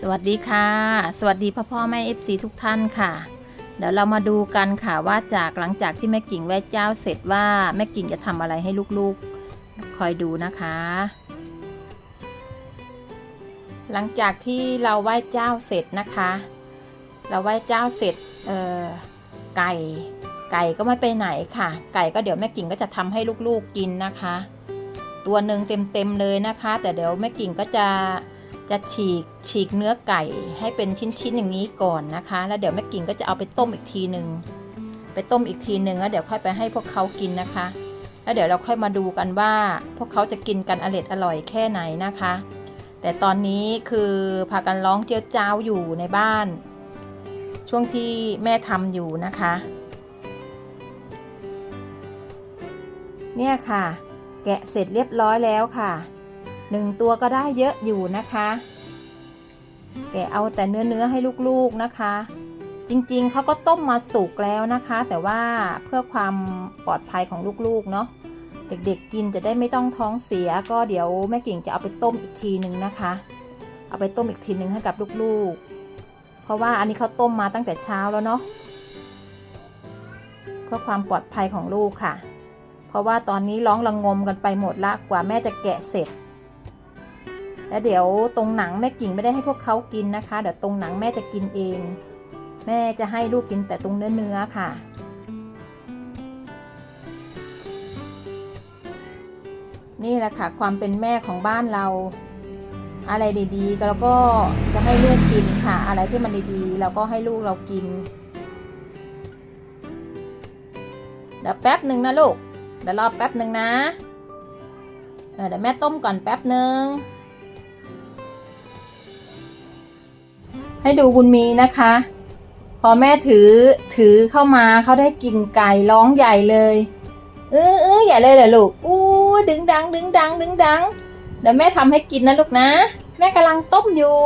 สวัสดีค่ะ สวัสดีพ่อพ่อแม่เอฟซีทุกท่านค่ะ เดี๋ยวเรามาดูกันค่ะว่าจากหลังจากที่แม่กิ่งไหว้เจ้าเสร็จว่าแม่กิ่งจะทำอะไรให้ลูกๆ คอยดูนะคะ หลังจากที่เราไหว้เจ้าเสร็จนะคะ เราไหว้เจ้าเสร็จเอ่อไก่ไก่ก็ไม่ไปไหนค่ะ ไก่ก็เดี๋ยวแม่กิ่งก็จะทำให้ลูกๆกินนะคะ ตัวหนึ่งเต็มๆเลยนะคะ แต่เดี๋ยวแม่กิ่งก็จะ จะฉีกฉีกเนื้อไก่ให้เป็นชิ้นๆอย่างนี้ก่อนนะคะ แล้วเดี๋ยวแม่กิ่งก็จะเอาไปต้มอีกทีหนึ่งไปต้มอีกทีหนึ่งแล้วเดี๋ยวค่อยไปให้พวกเขากินนะคะ แล้วเดี๋ยวเราค่อยมาดูกันว่า พวกเขาจะกินกันอร่อยอร่อยแค่ไหนนะคะ แต่ตอนนี้คือพากันร้องเจียวจ้าวอยู่ในบ้าน ช่วงที่แม่ทำอยู่นะคะ เนี่ยค่ะ แกะเสร็จเรียบร้อยแล้วค่ะ หนึ่งตัวก็ได้เยอะอยู่นะคะ แกเอาแต่เนื้อเนื้อให้ลูกๆนะคะ จริงๆเขาก็ต้มมาสุกแล้วนะคะ แต่ว่าเพื่อความปลอดภัยของลูกๆเนาะเด็กๆกินจะได้ไม่ต้องท้องเสีย ก็เดี๋ยวแม่กิ่งจะเอาไปต้มอีกทีหนึ่งนะคะ เอาไปต้มอีกทีหนึ่งให้กับลูกๆ เพราะว่าอันนี้เขาต้มมาตั้งแต่เช้าแล้วเนาะเพื่อความปลอดภัยของลูกค่ะ เพราะว่าตอนนี้ร้องระงมกันไปหมดละกว่าแม่จะแกะเสร็จ แล้วเดี๋ยวตรงหนังแม่กิ่งไม่ได้ให้พวกเขากินนะคะ เดี๋ยวตรงหนังแม่จะกินเอง แม่จะให้ลูกกินแต่ตรงเนื้อเนื้อค่ะ นี่แหละค่ะ ความเป็นแม่ของบ้านเรา อะไรดีๆเราก็จะให้ลูกกินค่ะ อะไรที่มันดีๆ เราก็ให้ลูกเรากิน เดี๋ยวแป๊บหนึ่งนะลูก เดี๋ยวรอแป๊บหนึ่งนะเออเดี๋ยวแม่ต้มก่อนแป๊บหนึ่ง ให้ดูบุญมีนะคะ พอแม่ถือถือเข้ามาเขาได้กินไก่ร้องใหญ่เลยเออเออใหญ่เลยเหรอลูกอู้ดึงดัง ดึงดัง ดึงดังเดี๋ยวแม่ทำให้กินนะลูกนะ แม่กำลังต้มอยู่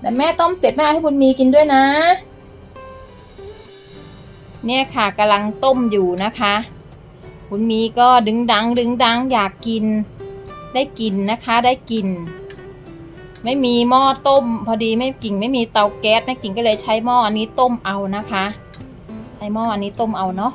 เดี๋ยวแม่ต้มเสร็จแม่ให้บุญมีกินด้วยนะ เนี่ยค่ะกำลังต้มอยู่นะคะบุญมีก็ดึงดัง ดึงดังอยากกิน ได้กินนะคะได้กิน ไม่มีหม้อต้ม พอดีไม่กิ่งไม่มีเตาแก๊สแม่กิ่งก็เลยใช้หม้ออันนี้ต้มเอานะคะ ใช้หม้ออันนี้ต้มเอาเนาะ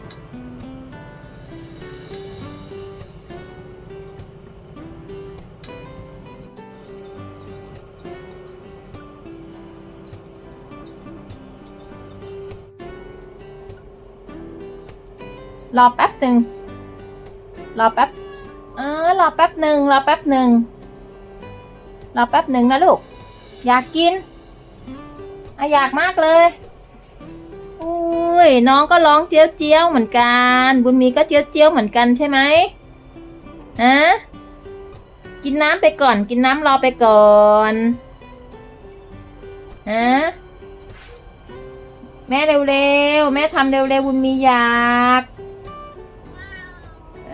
รอแป๊บหนึ่งรอแป๊บ เออ รอแป๊บหนึ่งรอแป๊บหนึ่ง รอแป๊บหนึ่งนะลูก อยากกินอะอยากมากเลย อุ้ยน้องก็ร้องเจียวเจียวเหมือนกัน บุญมีก็เจียวเจียวเหมือนกันใช่ไหมฮะกินน้ำไปก่อน กินน้ำรอไปก่อนฮะแม่เร็วๆ แม่ทำเร็วๆ บุญมีอยาก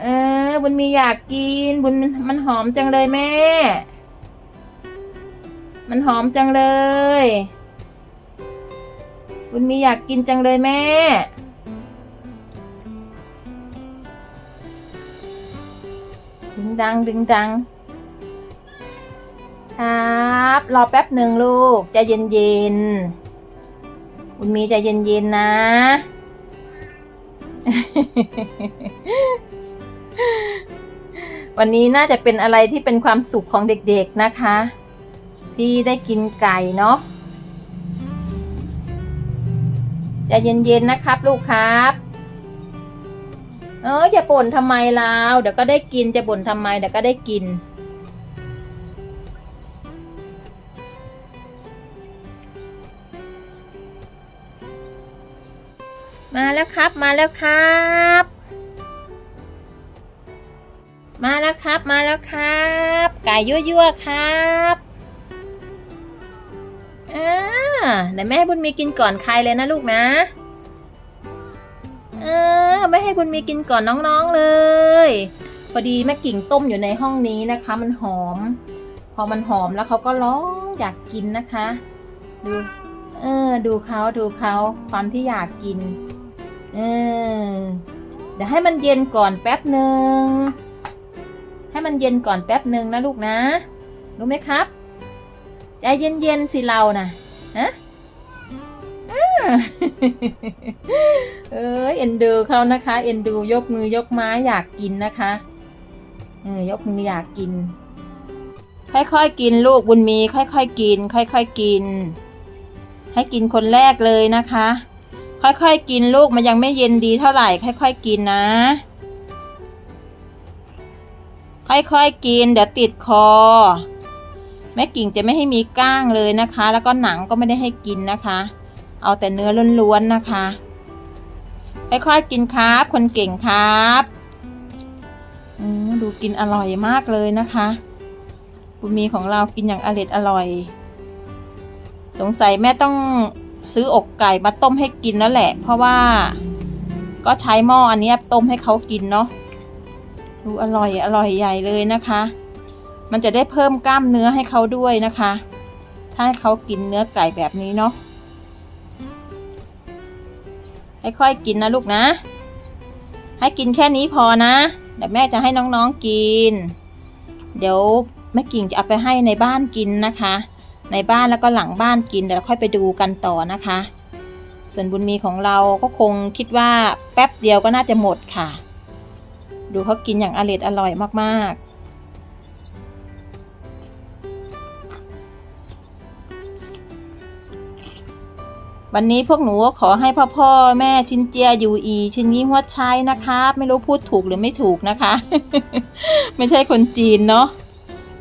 เออ บุญมีอยากกิน บุญมันหอมจังเลยแม่ มันหอมจังเลย บุญมีอยากกินจังเลยแม่ ดึงดังดึงดัง ครับ รอแป๊บหนึ่งลูกใจเย็นเย็นบุญมีใจเย็นเย็นนะวันนี้น่าจะเป็นอะไรที่เป็นความสุขของเด็กๆนะคะ ที่ได้กินไก่เนาะใจเย็นๆนะครับ ลูกครับ เอออย่าบ่นทำไมเราเดี๋ยวก็ได้กินจะบ่นทำไมเดี๋ยวก็ได้กิน มาแล้วครับมาแล้วครับ มาแล้วครับมาแล้วครับ ไก่ยั่วๆครับ อ่าเดี๋ยวแม่ให้บุญมีกินก่อนใครเลยนะลูกนะ เออไม่ให้บุญมีกินก่อนน้องๆเลย พอดีแม่กิ่งต้มอยู่ในห้องนี้นะคะ มันหอม พอมันหอมแล้วเขาก็ร้องอยากกินนะคะ ดู เออ ดูเขาดูเขาความที่อยากกิน เออเดี๋ยวให้มันเย็นก่อนแป๊บหนึ่งให้มันเย็นก่อนแป๊บหนึ่งนะลูกนะ รู้ไหมครับ ใจเย็นๆสิเรานะฮะเอ้ยเอ็นดูเขานะคะ เอ็นดูยกมือยกไม้อยากกินนะคะเออยกมืออยากกิน ค่อยๆกินลูกบุญมี ค่อยๆกิน ค่อยๆกิน ให้กินคนแรกเลยนะคะ ค่อยๆกินลูกมันยังไม่เย็นดีเท่าไหร่ ค่อยๆกินนะ ค่อยๆกิน เดี๋ยวติดคอ แม่กิ่งจะไม่ให้มีก้างเลยนะคะ แล้วก็หนังก็ไม่ได้ให้กินนะคะ เอาแต่เนื้อล้วนๆนะคะค่อยๆกินครับ คนเก่งครับอืมดูกินอร่อยมากเลยนะคะบุญมีของเรากินอย่างอร่อยอร่อย สงสัยแม่ต้องซื้ออกไก่มาต้มให้กินแล้วแหละ เพราะว่าก็ใช้หม้ออันนี้ต้มให้เขากินเนาะดูอร่อยอร่อยใหญ่เลยนะคะ มันจะได้เพิ่มกล้ามเนื้อให้เขาด้วยนะคะ ถ้าให้เขากินเนื้อไก่แบบนี้เนาะค่อยๆกินนะลูกนะ ให้กินแค่นี้พอนะเดี๋ยวแม่จะให้น้องๆกิน เดี๋ยวแม่กิ่งจะเอาไปให้ในบ้านกินนะคะ ในบ้านแล้วก็หลังบ้านกินเดี๋ยวเราค่อยไปดูกันต่อนะคะ ส่วนบุญมีของเราก็คงคิดว่าแป๊บเดียวก็น่าจะหมดค่ะ ดูเขากินอย่างอร่อยอร่อยมากๆ วันนี้พวกหนูขอให้พ่อพ่อแม่ชินเจียอยู่อี ชินยี่หัวใช้นะคะ ไม่รู้พูดถูกหรือไม่ถูกนะคะ ไม่ใช่คนจีนเนาะ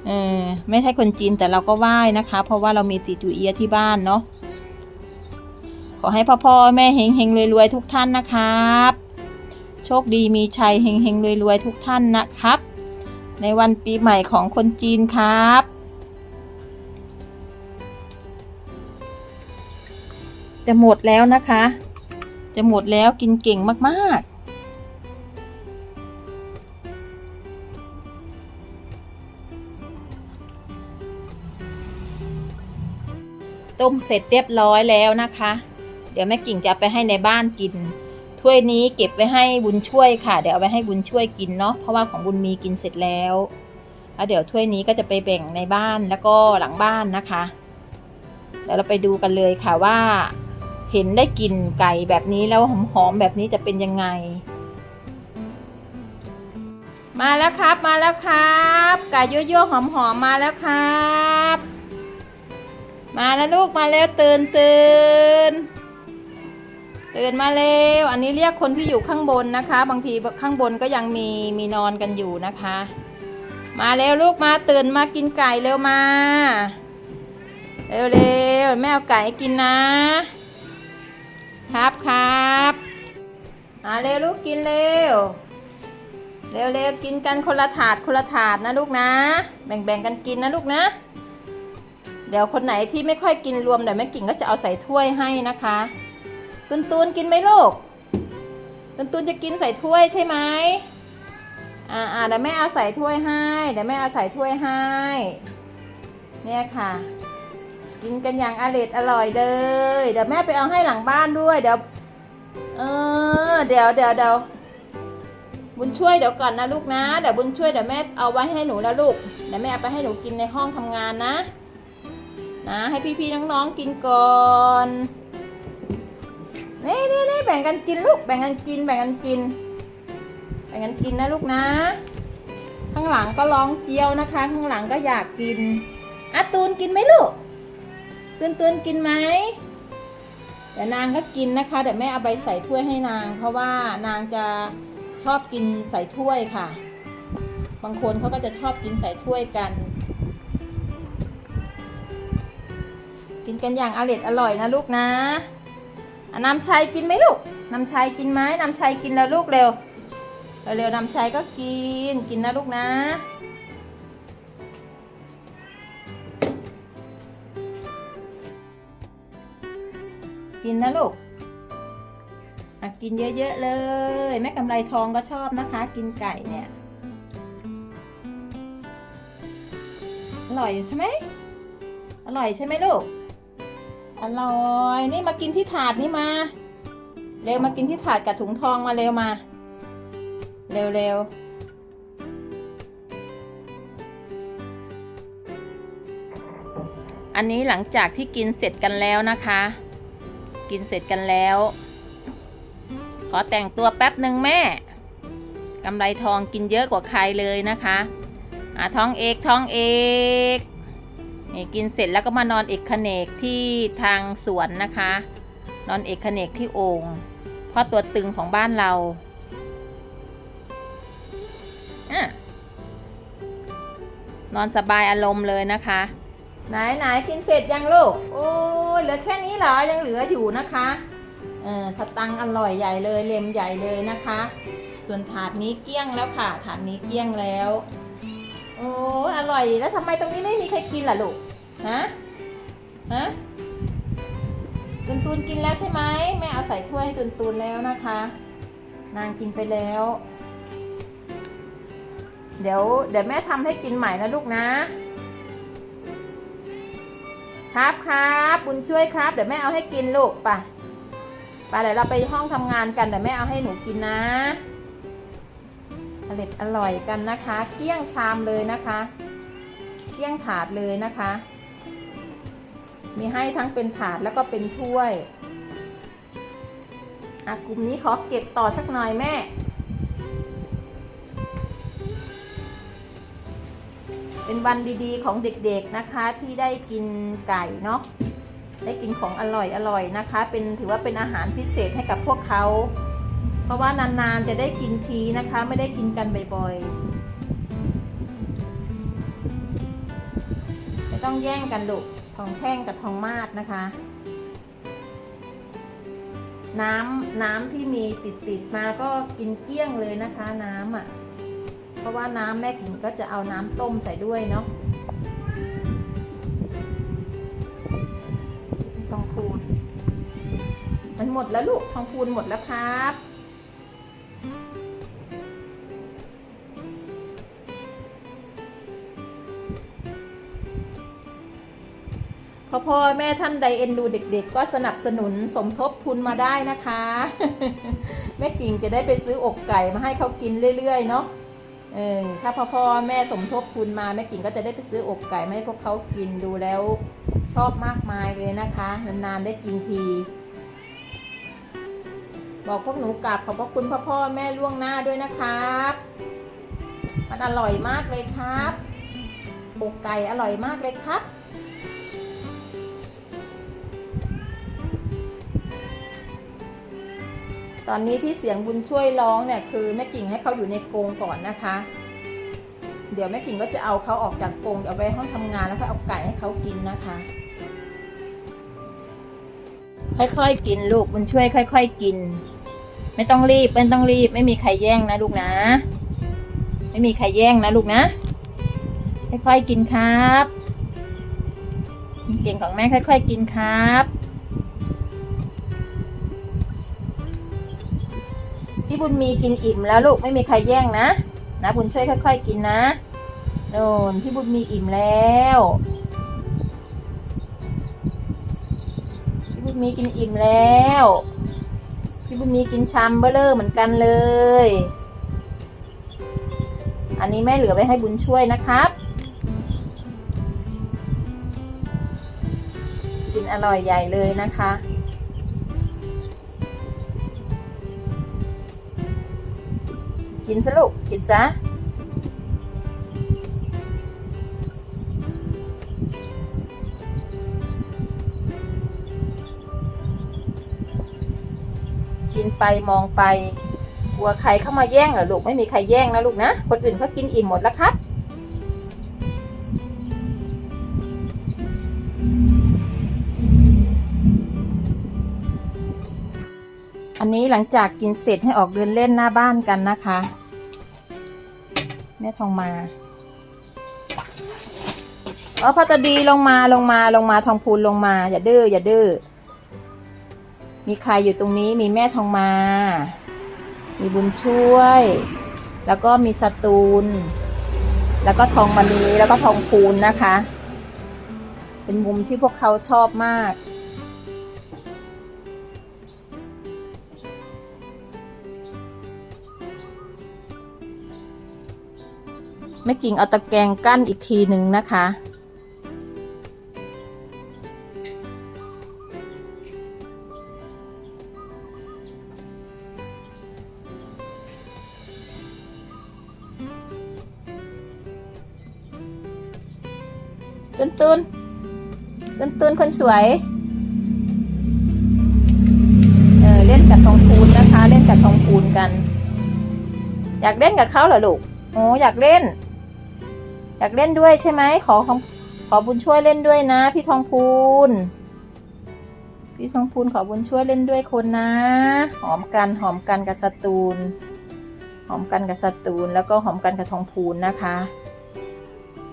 เออไม่ใช่คนจีนแต่เราก็ไหว้นะคะ เพราะว่าเรามีติดอยู่เอียที่บ้านเนาะขอให้พ่อพ่อแม่เฮงเฮงรวยรวยๆทุกท่านนะครับ โชคดีมีชัยเฮงเฮงรวยรวยๆทุกท่านนะครับ ในวันปีใหม่ของคนจีนครับ จะหมดแล้วนะคะ จะหมดแล้วกินเก่งมากๆต้มเสร็จเรียบร้อยแล้วนะคะ เดี๋ยวแม่กิ่งจะไปให้ในบ้านกิน ถ้วยนี้เก็บไว้ให้บุญช่วยค่ะ เดี๋ยวเอาไปให้บุญช่วยกินเนาะ เพราะว่าของบุญมีกินเสร็จแล้ว แล้วเดี๋ยวถ้วยนี้ก็จะไปแบ่งในบ้านแล้วก็หลังบ้านนะคะ เดี๋ยวเราไปดูกันเลยค่ะว่า เห็นได้กลิ่นไก่แบบนี้แล้วหอมๆแบบนี้จะเป็นยังไง มาแล้วครับมาแล้วครับ ไก่ยั่วๆหอมๆมาแล้วครับ มาแล้วลูกมาแล้วตื่นตื่นตื่นมาเร็ว อันนี้เรียกคนที่อยู่ข้างบนนะคะ บางทีข้างบนก็ยังมีมีนอนกันอยู่นะคะ มาเร็วลูกมาตื่นมากินไก่เร็วมา เร็วเร็วแม่เอาไก่กินนะ ครับครับมาเร็วลูกกินเร็ว เร็วเร็วกินกันคนละถาดคนละถาดนะลูกนะ แบ่งแบ่งกันกินนะลูกนะ เดี๋ยวคนไหนที่ไม่ค่อยกินรวมเดี๋ยวแม่กิ่งก็จะเอาใส่ถ้วยให้นะคะ ตุนตุนกินไหมลูก ตุนตุนจะกินใส่ถ้วยใช่ไหมอ่าอ่าเดี๋ยวแม่เอาใส่ถ้วยให้ เดี๋ยวแม่เอาใส่ถ้วยให้ เนี่ยค่ะ กินกันอย่างอร่อยอร่อยเลย เดี๋ยวแม่ไปเอาให้หลังบ้านด้วย เดี๋ยว เออ เดี๋ยวเดี๋ยวเดี๋ยวบุญช่วยเดี๋ยวก่อนนะลูกนะ เดี๋ยวบุญช่วยเดี๋ยวแม่เอาไว้ให้หนูแล้วลูก เดี๋ยวแม่เอาไปให้หนูกินในห้องทำงานนะ นะให้พี่ๆน้องๆกินก่อนนี่นี่นี่แบ่งกันกินลูก แบ่งกันกิน แบ่งกันกิน แบ่งกันกินนะลูกนะ ข้างหลังก็ร้องเจียวนะคะ ข้างหลังก็อยากกินอาตูนกินไหมลูก ตูนตูนกินไหมเดี๋ยวนางก็กินนะคะเดี๋ยวแม่เอาใบใส่ถ้วยให้นาง เพราะว่านางจะชอบกินใส่ถ้วยค่ะ บางคนเขาก็จะชอบกินใส่ถ้วยกัน กินกันอย่างอร่อยอร่อยนะลูกนะน้ำชัยกินไหมลูกน้ำชัยกินไหมน้ำชัยกินแล้วลูกเร็วเร็วๆน้ำชัยก็กินกินนะลูกนะ นนะลูกอะกินเยอะๆเลย แม่กำไรทองก็ชอบนะคะ กินไก่เนี่ย อร่อยใช่ไหม อร่อยใช่ไหมลูก อร่อย นี่มากินที่ถาดนี่มา เร็วมากินที่ถาดกับถุงทองมาเร็วมา เร็วเร็วอันนี้หลังจากที่กินเสร็จกันแล้วนะคะ กินเสร็จกันแล้ว ขอแต่งตัวแป๊บหนึ่งแม่กำไรทองกินเยอะกว่าใครเลยนะคะอ่าท้องเอกท้องเอกนี่กินเสร็จแล้วก็มานอนเอกขเนกที่ทางสวนนะคะ นอนเอกขเนกที่โอ่งเพราะตัวตึงของบ้านเราอะนอนสบายอารมณ์เลยนะคะ ไหนไหนกินเสร็จยังลูกโอ้ เหลือแค่นี้เหรอยังเหลืออยู่นะคะเออสตังอร่อยใหญ่เลยเลมใหญ่เลยนะคะ ส่วนถาดนี้เกี้ยงแล้วค่ะ ถาดนี้เกี้ยงแล้วโอ้อร่อยแล้วทำไมตรงนี้ไม่มีใครกินล่ะลูกฮะฮะตุนตุนกินแล้วใช่ไหมแม่เอาใส่ถ้วยให้ตุนตุนแล้วนะคะ นางกินไปแล้ว เดี๋ยวเดี๋ยวแม่ทำให้กินใหม่นะลูกนะ ครับครับบุญช่วยครับ เดี๋ยวแม่เอาให้กินลูกไป่ะป่ะเดี๋ยวเราไปห้องทำงานกันเดี๋ยวแม่เอาให้หนูกินนะอร่อยอร่อยกันนะคะ เกลี้ยงชามเลยนะคะ เกลี้ยงถาดเลยนะคะ มีให้ทั้งเป็นถาดแล้วก็เป็นถ้วยอะกลุ่มนี้ขอเก็บต่อสักหน่อยแม่ เป็นวันดีๆ ของเด็กๆนะคะที่ได้กินไก่เนาะได้กินของอร่อยอร่อยนะคะ เป็นถือว่าเป็นอาหารพิเศษให้กับพวกเขา เพราะว่านานๆจะได้กินทีนะคะ ไม่ได้กินกันบ่อยๆไม่ต้องแย่งกันลูกทองแท่งกับทองมาดนะคะ น้ำน้ำที่มีติดๆมาก็กินเกลี้ยงเลยนะคะ น้ำอะ เพราะว่าน้ำแม่กิ่งก็จะเอาน้ำต้มใส่ด้วยเนาะทองพูนมันหมดแล้วลูกทองพูนหมดแล้วครับพ่อพ่อแม่ท่านใดเอ็นดูเด็ก ๆ ก็สนับสนุนสมทบทุนมาได้นะคะ แม่กิ่งจะได้ไปซื้ออกไก่มาให้เขากินเรื่อย ๆ เนาะ เออถ้าพ่อพ่อแม่สมทบทุนมาแม่กิ่งก็จะได้ไปซื้ออกไก่มาให้พวกเขากินดูแล้วชอบมากมายเลยนะคะ นานๆได้กินที บอกพวกหนูกลับขอบพระคุณพ่อพ่อแม่ล่วงหน้าด้วยนะครับ มันอร่อยมากเลยครับอกไก่อร่อยมากเลยครับ ตอนนี้ที่เสียงบุญช่วยร้องเนี่ยคือแม่กิ่งให้เขาอยู่ในกรงก่อนนะคะ เดี๋ยวแม่กิ่งก็จะเอาเขาออกจากกรงเดี๋ยวไปห้องทำงานแล้วก็เอาไก่ให้เขากินนะคะ ค่อยๆกินลูกบุญช่วยค่อย ๆ กิน ไม่ต้องรีบไม่ต้องรีบ ไม่มีใครแย่งนะลูกนะ ไม่มีใครแย่งนะลูกนะ ค่อยๆกินครับเก่งของแม่ค่อย ๆ กินครับ พี่บุญมีกินอิ่มแล้วลูกไม่มีใครแย่งนะนะบุญช่วยค่อย ๆ กินนะโน่นพี่บุญมีอิ่มแล้วพี่บุญมีกินอิ่มแล้วพี่บุญมีกินชามเบลเลอร์เหมือนกันเลย อันนี้แม่เหลือไว้ให้บุญช่วยนะครับ กินอร่อยใหญ่เลยนะคะ กินซะลูก กินซะ กินไปมองไป กลัวใครเข้ามาแย่งเหรอลูก ไม่มีใครแย่งนะลูกนะ คนอื่นเขากินอิ่มหมดแล้วครับอันนี้หลังจากกินเสร็จให้ออกเดินเล่นหน้าบ้านกันนะคะ แม่ทองมาเออพัตดีลงมาลงมาลงมาทองพูนลงมา อย่าดื้ออย่าดื้อมีใครอยู่ตรงนี้มีแม่ทองมา มีบุญช่วย แล้วก็มีสตูล แล้วก็ทองมณีแล้วก็ทองพูนนะคะ เป็นมุมที่พวกเขาชอบมาก แม่กิ่งเอาตะแกรงกั้นอีกทีหนึ่งนะคะ ตุนตุนตุนตุนคนสวย เออเล่นกับทองคูณนะคะ เล่นกับทองคูณกัน อยากเล่นกับเขาเหรอลูกโอ้อยากเล่น อยากเล่นด้วยใช่ไหมขอขอขอบุญช่วยเล่นด้วยนะ พี่ทองพูนพี่ทองพูนขอบุญช่วยเล่นด้วยคนนะ หอมกันหอมกันกับสตูน หอมกันกับสตูนแล้วก็หอมกันกับทองพูนนะคะ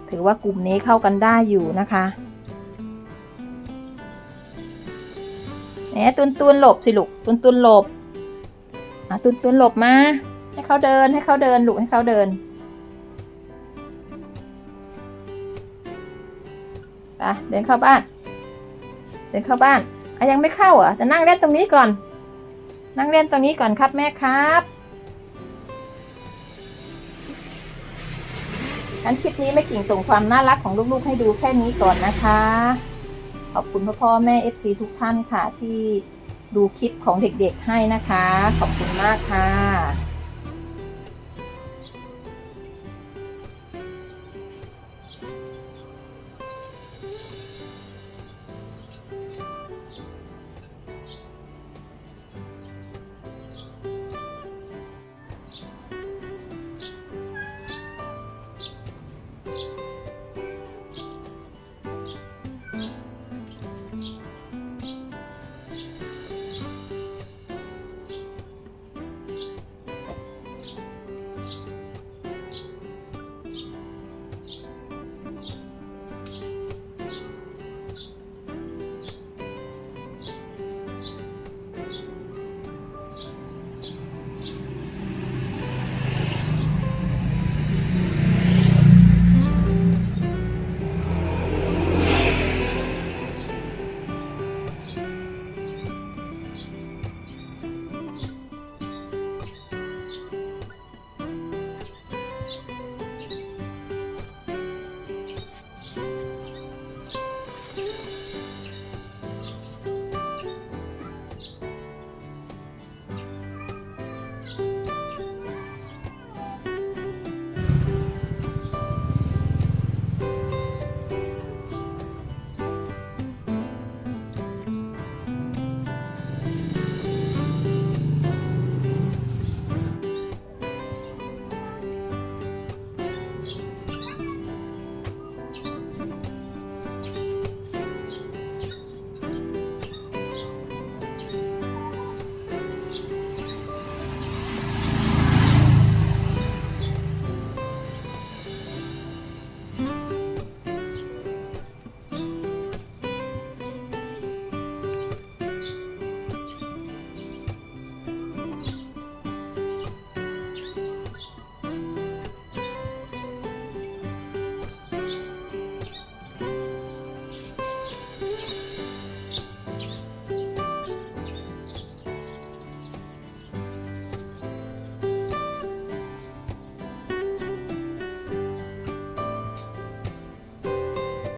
ถือว่ากลุ่มนี้เข้ากันได้อยู่นะคะแหมตุนตุนหลบสิลูกตุนตุนหลบอะตุนตุนหลบมาให้เขาเดินให้เขาเดินลูกให้เขาเดิน ไปเดินเข้าบ้าน เดินเข้าบ้านอะยังไม่เข้าเหรอะจะนั่งเล่นตรงนี้ก่อน นั่งเล่นตรงนี้ก่อนครับแม่ครับงั้นคลิปนี้แม่กิ่งส่งความน่ารักของลูกๆ ให้ดูแค่นี้ก่อนนะคะ ขอบคุณพ่อพ่อแม่ FC ทุกท่านค่ะที่ดูคลิปของเด็กๆให้นะคะ ขอบคุณมากค่ะ